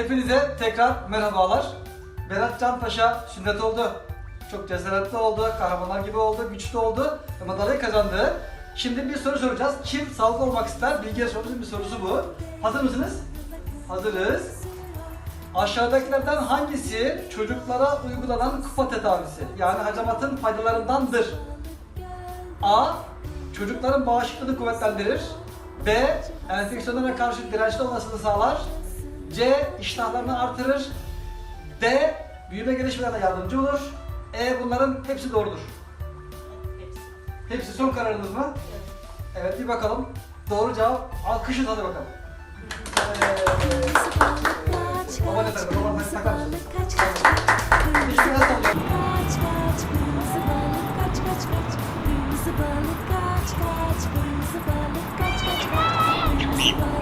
Hepinize tekrar merhabalar. Berat Can Paşa sünnet oldu. Çok cesaretli oldu, kahramanlar gibi oldu, güçlü oldu ve madalya kazandı. Şimdi bir soru soracağız. Kim sağlıklı olmak ister? Bilgi yarışmamızın bir sorusu bu. Hazır mısınız? Hazırız. Aşağıdakilerden hangisi çocuklara uygulanan kupa tedavisi yani hacamatın faydalarındandır? A. Çocukların bağışıklığını kuvvetlendirir. B. Enfeksiyonlara karşı dirençli olmasını sağlar. C. iştahlarını artırır. D. Büyüme gelişmelerine yardımcı olur. E. Bunların hepsi doğrudur. Hepsi. Hepsi son kararınız mı? Evet. Evet bir bakalım. Doğru cevap. Alkışın hadi bakalım. Evet. Baba ne takar? Baba ne takar? Hiçbir şey Kırmızı balık kaç kaç, kırmızı balık kaç kaç kaç, kırmızı balık